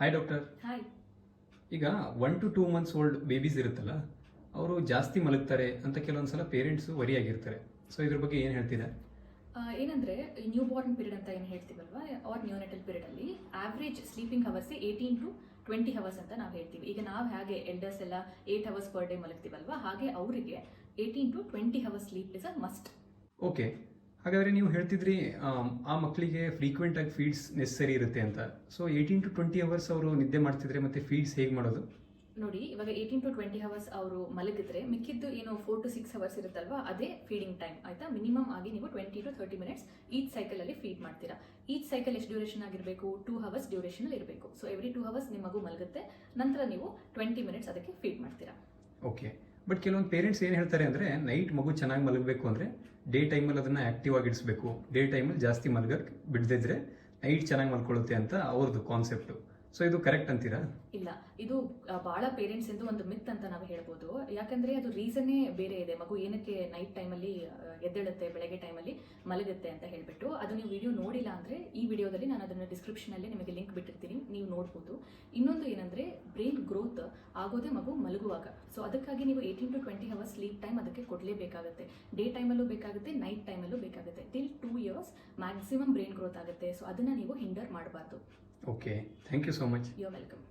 Hi doctor hi ಈಗ one to two months old babies ಇರುತ್ತಲ್ಲ ಅವರು ಜಾಸ್ತಿ ಮಲಗ್ತಾರೆ ಅಂತ ಕೆಲವೊಂದ್ಸಲ ಪೇರೆಂಟ್ಸು ವರಿ ಆಗಿರ್ತಾರೆ ಸೊ ಇದ್ರ ಬಗ್ಗೆ ಏನು ಹೇಳ್ತೀರಾ? ಏನಂದ್ರೆ ನ್ಯೂ ಬಾರ್ನ್ ಪೀರಿಯಡ್ ಅಂತ ಏನು ಹೇಳ್ತೀವಲ್ವಾ ಆರ್ ನ್ಯೂನೆಟಲ್ ಪೀರಿಯಡ್ ಅಲ್ಲಿ average sleeping hours eighteen to twenty hours ಅಂತ ನಾವು ಹೇಳ್ತೀವಿ. ಈಗ ನಾವು ಹೇಗೆ ಎಲ್ಡರ್ಸ್ ಎಲ್ಲ ಏಟ್ ಅವರ್ಸ್ ಪರ್ ಡೇ ಮಲಗ್ತೀವಲ್ವಾ ಹಾಗೆ ಅವರಿಗೆ eighteen to twenty hours sleep is a must okay ಹಾಗಾದರೆ ನೀವು ಹೇಳ್ತಿದ್ರಿ ಆ ಮಕ್ಕಳಿಗೆ ಫ್ರೀಕ್ವೆಂಟ್ ಆಗಿ ಫೀಡ್ಸ್ ನೆಸೆಸರಿ ಇರುತ್ತೆ ಅಂತ. So eighteen to twenty hours ಅವರು ನಿದ್ದೆ ಮಾಡ್ತಿದ್ರೆ ಮತ್ತೆ ಫೀಡ್ಸ್ ಹೇಗೆ ಮಾಡೋದು? ನೋಡಿ ಇವಾಗ ಏಯ್ಟೀನ್ ಟು ಟ್ವೆಂಟಿ ಅವರ್ಸ್ ಅವರು ಮಲಗಿದ್ರೆ ಮಿಕ್ಕಿದ್ದು ಏನು ಫೋರ್ ಟು ಸಿಕ್ಸ್ ಅವರ್ಸ್ ಇರುತ್ತಲ್ವಾ ಅದೇ ಫೀಡಿಂಗ್ ಟೈಮ್ ಆಯ್ತಾ? ಮಿನಿಮಮ್ ಆಗಿ ನೀವು twenty to thirty minutes each cycle ಅಲ್ಲಿ ಫೀಡ್ ಮಾಡ್ತೀರಾ. ಈಚ್ ಸೈಕಲ್ ಎಷ್ಟು ಡ್ಯೂರೇಷನ್ ಆಗಿರಬೇಕು? ಟೂ ಅವರ್ಸ್ ಡ್ಯೂರೇಷನ್ ಇರಬೇಕು. ಸೊ ಎವ್ರಿ ಟೂ ಅವರ್ಸ್ ನಿಮಗೂ ಮಗು ಮಲಗುತ್ತೆ ನಂತರ ನೀವು ಟ್ವೆಂಟಿ ಮಿನಿಟ್ಸ್ ಅದಕ್ಕೆ ಫೀಡ್ ಮಾಡ್ತೀರಾ. ಓಕೆ ಬಟ್ ಕೆಲವೊಂದು ಪೇರೆಂಟ್ಸ್ ಏನು ಹೇಳ್ತಾರೆ ಅಂದರೆ ನೈಟ್ ಮಗು ಚೆನ್ನಾಗಿ ಮಲಗಬೇಕು ಅಂದರೆ ಡೇ ಟೈಮಲ್ಲಿ ಅದನ್ನು ಆ್ಯಕ್ಟಿವ್ ಆಗಿ ಇಡಿಸ್ಬೇಕು. ಡೇ ಟೈಮಲ್ಲಿ ಜಾಸ್ತಿ ಮಲಗಕ್ಕೆ ಬಿಡದಿದ್ರೆ ನೈಟ್ ಚೆನ್ನಾಗಿ ಮಲ್ಕೊಳ್ಳುತ್ತೆ ಅಂತ ಅವ್ರದ್ದು ಕಾನ್ಸೆಪ್ಟು ಸೊ ಇದು ಕರೆಕ್ಟ್ ಅಂತೀರಾ? ಇಲ್ಲ. ಇದು ಬಹಳ ಪೇರೆಂಟ್ಸ್ ಇಂದು ಒಂದು ಮಿತ್ ಅಂತ ನಾವು ಹೇಳ್ಬೋದು. ಯಾಕಂದ್ರೆ ಅದು ರೀಸನ್ನೇ ಬೇರೆ ಇದೆ. ಮಗು ಏನಕ್ಕೆ ನೈಟ್ ಟೈಮಲ್ಲಿ ಎದ್ದೇಳುತ್ತೆ, ಬೆಳಗ್ಗೆ ಟೈಮಲ್ಲಿ ಮಲಗುತ್ತೆ ಅಂತ ಹೇಳ್ಬಿಟ್ಟು. ಅದು ನೀವು ವಿಡಿಯೋ ನೋಡಿಲ್ಲ ಅಂದ್ರೆ, ಈ ವಿಡಿಯೋದಲ್ಲಿ ನಾನು ಅದನ್ನ ಡಿಸ್ಕ್ರಿಪ್ಷನ್ ಅಲ್ಲಿ ನಿಮಗೆ ಲಿಂಕ್ ಬಿಟ್ಟಿರ್ತೀನಿ. ನೀವು ನೋಡ್ಬೋದು. ಇನ್ನೊಂದು ಏನಂದ್ರೆ ಬ್ರೈನ್ ಗ್ರೋತ್ ಆಗೋದೇ ಮಗು ಮಲಗುವಾಗ. ಸೊ ಅದಕ್ಕಾಗಿ ನೀವು eighteen to twenty hours sleep time ಅದಕ್ಕೆ ಕೊಡಲೇಬೇಕಾಗುತ್ತೆ. ಡೇ ಟೈಮಲ್ಲೂ ಬೇಕಾಗುತ್ತೆ ನೈಟ್ ಟೈಮಲ್ಲೂ ಬೇಕಾಗುತ್ತೆ. Till two years maximum brain growth ಆಗುತ್ತೆ. ಸೊ ಅದನ್ನ ನೀವು ಹಿಂಡರ್ ಮಾಡಬಾರ್ದು. Okay thank you so much you welcome